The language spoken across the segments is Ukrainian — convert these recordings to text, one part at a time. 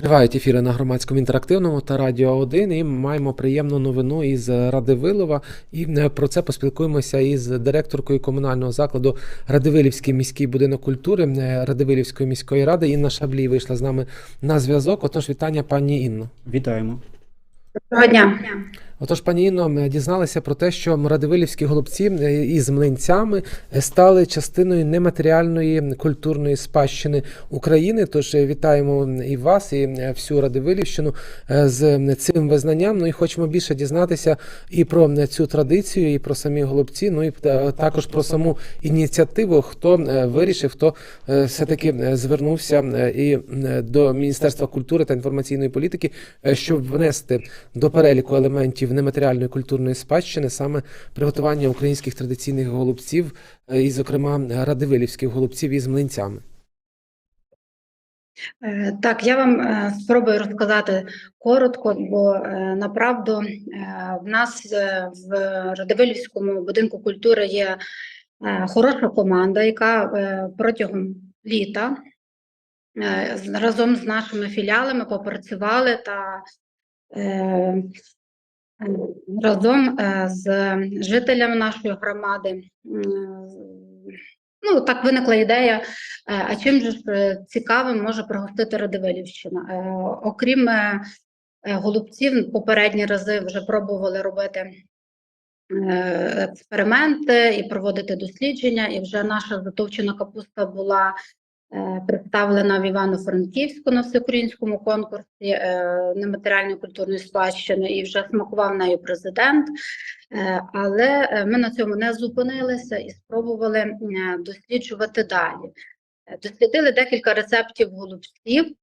Тривають ефіри на громадському інтерактивному та Радіо 1 і маємо приємну новину із Радивилова. І е, про це поспілкуємося із директоркою комунального закладу Радивилівський міський будинок культури е, Радивилівської міської ради. Інна Шаблій вийшла з нами на зв'язок. Отож, вітання, пані Інно. Вітаємо. Доброго дня. Отож, пані Інно, дізналися про те, що радивилівські голубці е, із млинцями е, стали частиною нематеріальної культурної спадщини України. Тож е, вітаємо і вас, і всю Радивилівщину з цим визнанням. Ну і хочемо більше дізнатися і про цю традицію, і про самі голубці. Ну і також про саму ініціативу, хто вирішив, хто е, все-таки е, звернувся і до Міністерства культури та інформаційної політики, щоб внести до переліку елементів нематеріальної культурної спадщини саме приготування українських традиційних голубців, е, і, зокрема, радивилівських голубців із млинцями. Е, Так, я вам е, спробую розказати коротко, бо направду в нас в Радивилівському будинку культури є хороша команда, яка протягом літа разом з нашими філіалами попрацювали та разом е, з жителями нашої громади. Ну, так виникла ідея, е, а чим же е, цікавим може пригостити Радивилівщина? Окрім голубців, попередні рази вже пробували робити експерименти і проводити дослідження, і вже наша затовчена капуста була представлена в Івано-Франківську на всеукраїнському конкурсі е, нематеріальної культурної спадщини, і вже смакував нею президент. Е, Але е, ми на цьому не зупинилися і спробували е, досліджувати далі. Е, Дослідили декілька рецептів голубців.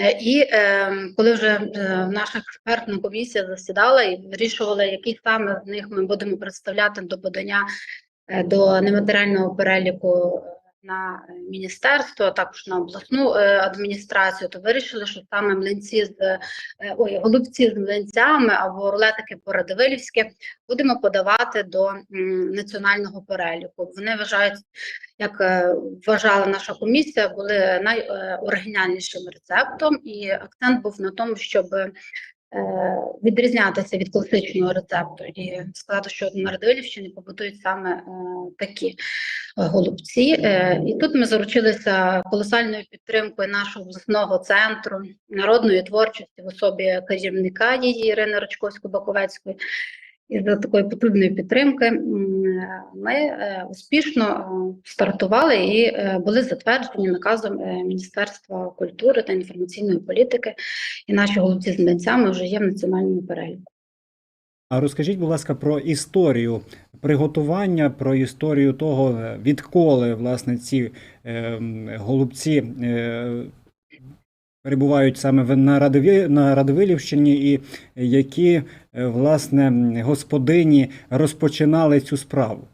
Е, І е, коли вже е, наша експертна комісія засідала і вирішувала, які саме з них ми будемо представляти до подання е, до нематеріального переліку е, на е, міністерство, а також на обласну е, адміністрацію, то вирішили, що саме млинці з е, ой, голубці з млинцями або рулетики по-радивилівськи будемо подавати до національного переліку. Вони вважають, як вважала наша комісія, були найоригінальнішим рецептом, і акцент був на тому, щоб відрізнятися від класичного рецепту і сказати, що на Радивилівщині побутують саме е, такі е, голубці. Е, І тут ми заручилися колосальною підтримкою нашого обласного центру народної творчості в особі керівника її Ірини Рочковської-Баковецької. І за такої потрібної підтримки ми е, успішно е, стартували і е, були затверджені наказом Міністерства культури та інформаційної політики. І наші голубці з млинцями вже є в національному переліку. А розкажіть, будь ласка, про історію приготування, про історію того, відколи власне ці голубці перебувають саме на, Радові, на Радивилівщині, і які е, власне господині розпочинали цю справу.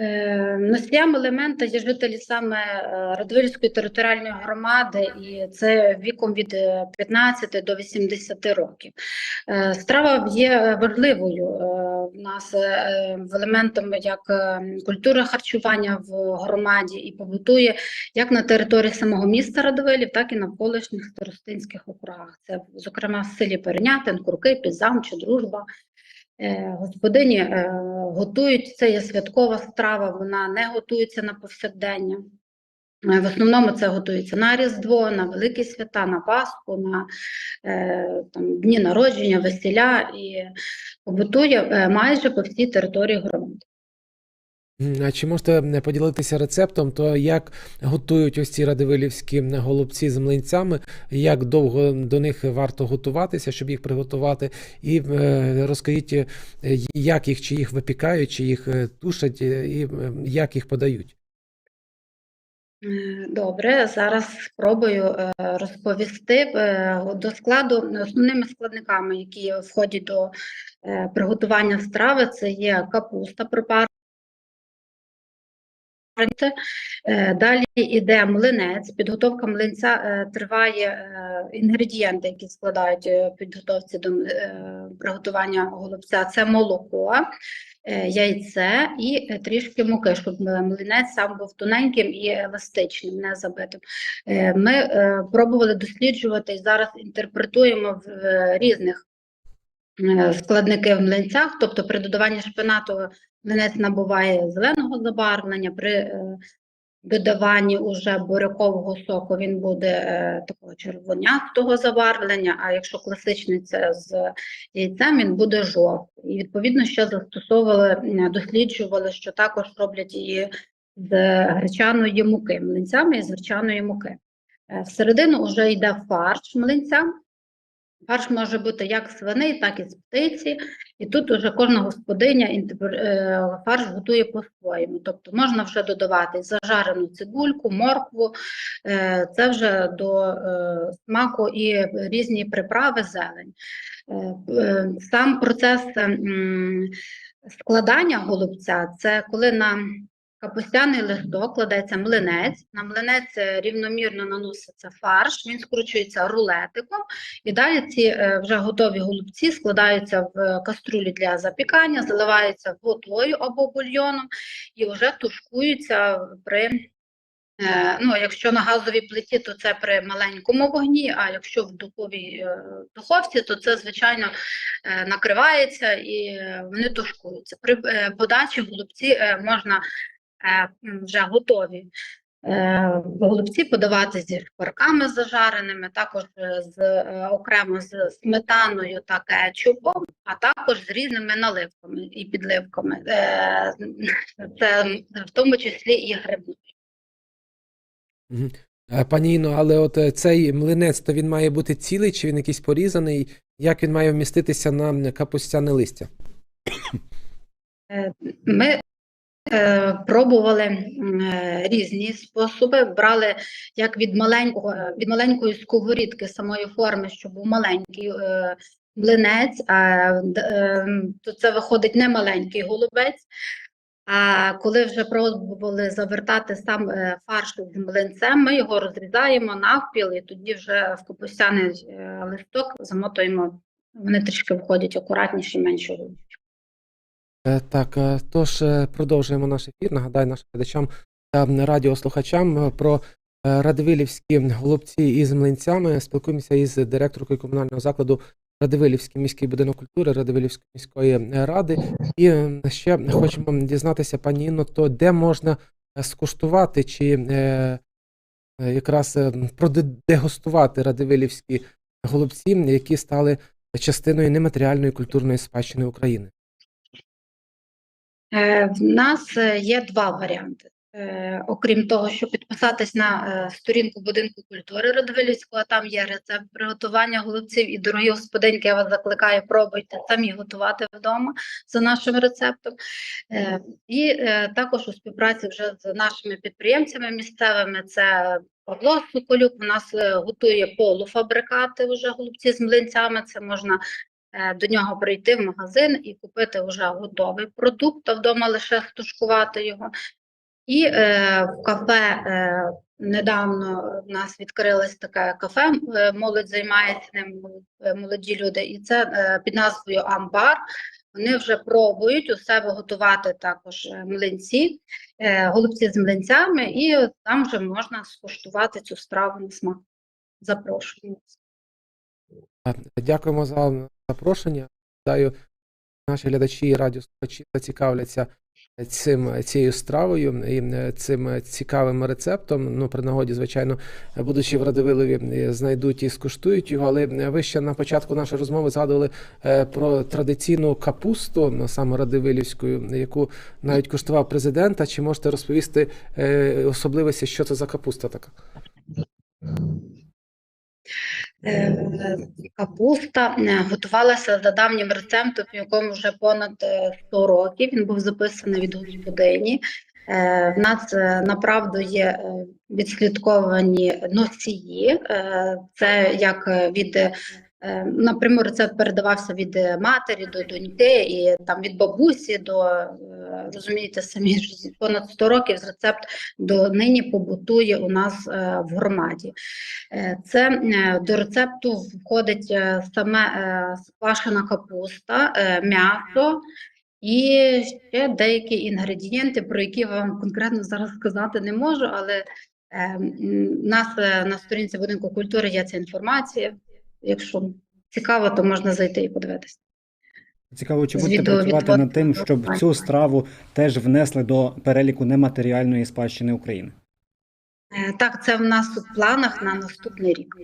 Е, Носіям елемента є жителі саме е, Радивилівської територіальної громади, і це віком від е, 15 до 80 років. Е, Страва є важливою е, в нас е, в елементом як е, культура харчування в громаді і побутує як на території самого міста Радивилів, так і навколишніх старостинських округах. Це, зокрема, в селі Перенятин, Курки, Підзам чи Дружба. Е, Господині е, готують, це є святкова страва, вона не готується на повсякдення. Е, В основному це готується на Різдво, на Великі свята, на Пасху, на е, там, дні народження, весілля і побутує е, майже по всій території громади. А чи можете поділитися рецептом, то як готують ось ці радивилівські голубці з млинцями, як довго до них варто готуватися, щоб їх приготувати, і е, розкажіть, е, як їх, чи їх випікають, чи їх е, тушать, і як їх подають. Добре, зараз спробую розповісти до складу основними складниками, які входять до приготування страви, це є капуста пропарена Далі йде млинець. Підготовка млинця е, триває е, інгредієнти, які складають е, підготовці до е, приготування голубця. Це молоко, е, яйце і е, трішки муки, щоб млинець сам був тоненьким і еластичним, не забитим. Е, Ми е, пробували досліджувати і зараз інтерпретуємо в е, різних е, складники в млинцях, тобто при додаванні шпинату млинець набуває зеленого забарвлення, при е, додаванні уже бурякового соку він буде е, такого червонястого забарвлення, а якщо класичний це з яйцем, він буде жовтий. І відповідно ще застосовували, досліджували, що також роблять її з гречаної муки, млинцями з гречаної муки. Е, Всередину вже йде фарш млинця. Фарш може бути як свиний, так і з птиці. І тут уже кожна господиня е, фарш готує по-своєму. Тобто можна вже додавати зажарену цибульку, моркву, е, це вже до е, смаку і різні приправи, зелень. Сам процес складання голубця це коли на капустяний листок кладеться млинець, на млинець е, рівномірно наноситься фарш, він скручується рулетиком, і далі ці е, вже готові голубці складаються в каструлі для запікання, заливаються водою або бульйоном і вже тушкуються при. е, Ну, якщо на газовій плиті, то це при маленькому вогні, а якщо в духовій е, духовці, то це, звичайно, е, накривається і е, вони тушкуються. При е, подачі голубці е, можна е, вже готові е, голубці подавати зі шкварками зажареними, також е, з е, окремо з сметаною та кетчупом, а також з різними наливками і підливками. Це в тому числі і грибною. Пані Інно, але от цей млинець, то він має бути цілий, чи він якийсь порізаний? Як він має вміститися на капустяне листя? Ми пробували м, е, різні способи. Брали як від маленького, від маленької сковорідки самої форми, щоб був маленький е, млинець, а е, то це виходить не маленький голубець. А коли вже пробували завертати сам е, фарш з млинцем, ми його розрізаємо навпіл і тоді вже в капустяний е, листок замотуємо. Вони трішки виходять акуратніші, менше голубці. Е, Так, е, тож е, продовжуємо наш ефір. Нагадаю нашим глядачам та радіослухачам е, про е, радивилівські голубці із млинцями. Спілкуємося із директоркою комунального закладу Радивилівський міський будинок культури Радивилівської міської е, ради. І е, ще хочемо дізнатися, пані Інно, то де можна е, скуштувати чи е, е, якраз е, продегустувати радивилівські голубці, які стали частиною нематеріальної культурної спадщини України. Е, В нас е, є два варіанти. Е, Окрім того, щоб підписатись на сторінку будинку культури Радивилівського, там є рецепт приготування голубців. І дорогі господинки, я вас закликаю, пробуйте самі готувати вдома за нашим рецептом. І також у співпраці вже з нашими підприємцями місцевими. Це Павло Соколюк. У нас готує полуфабрикати вже голубці з млинцями. Це можна до нього прийти в магазин і купити вже готовий продукт, а вдома лише стушкувати його. І е, в кафе е, недавно в нас відкрилось таке кафе, е, молодь займається ним, е, молоді люди, і це е, під назвою Амбар. Вони вже пробують у себе готувати також е, млинці, е, голубці з млинцями, і там вже можна скуштувати цю страву на смак. Запрошую. Дякуємо за запрошення. Гадаю, наші глядачі і радіослухачі зацікавляться цим цією стравою і е, цим цікавим рецептом. Ну, при нагоді, звичайно, будучи в Радивилові, е, знайдуть і скуштують його. Але ви ще на початку нашої розмови згадували е, про традиційну капусту, ну, саме радивилівську, яку навіть куштував президент. Чи можете розповісти е, особливості, що це за капуста така? Е, Капуста е, готувалася за давнім рецептом, якому вже понад е, 100 років. Він був записаний від господині. Е, В нас е, направду є е, відслідковані носії. Е, Це як е, від е, Е, Напряму рецепт передавався від е, матері до доньки, і там від бабусі до е, розумієте, самі понад 100 років рецепт до нині побутує у нас е, в громаді. Е, Це е, до рецепту входить саме квашена капуста, м'ясо. І ще деякі інгредієнти, про які вам конкретно зараз сказати не можу, але е, нас на сторінці будинку культури є ця інформація. Якщо цікаво, то можна зайти і подивитися. Цікаво, чи будете працювати над тим, щоб цю страву теж внесли до переліку нематеріальної спадщини України? Е, Так, це в нас у планах на наступний рік.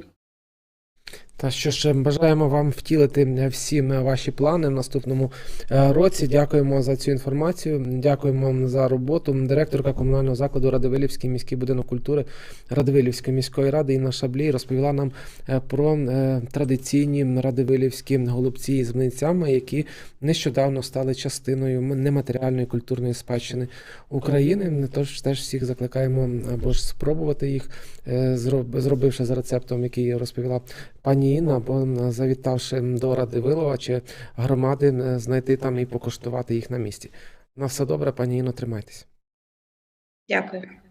Та що ж, бажаємо вам втілити всі ваші плани в наступному е, році. Дякуємо за цю інформацію. Дякуємо вам за роботу. Директорка комунального закладу Радивилівський міський будинок культури Радивилівської міської ради Інна Шаблій розповіла нам е, про е, традиційні радивилівські голубці з млинцями, які нещодавно стали частиною нематеріальної культурної спадщини України. Тож теж всіх закликаємо або ж спробувати їх, зробивши за рецептом, який розповіла пані Інна, або завітавши до Радивилова чи громади, знайти там і покуштувати їх на місці. На все добре, пані Інно, тримайтесь. Дякую.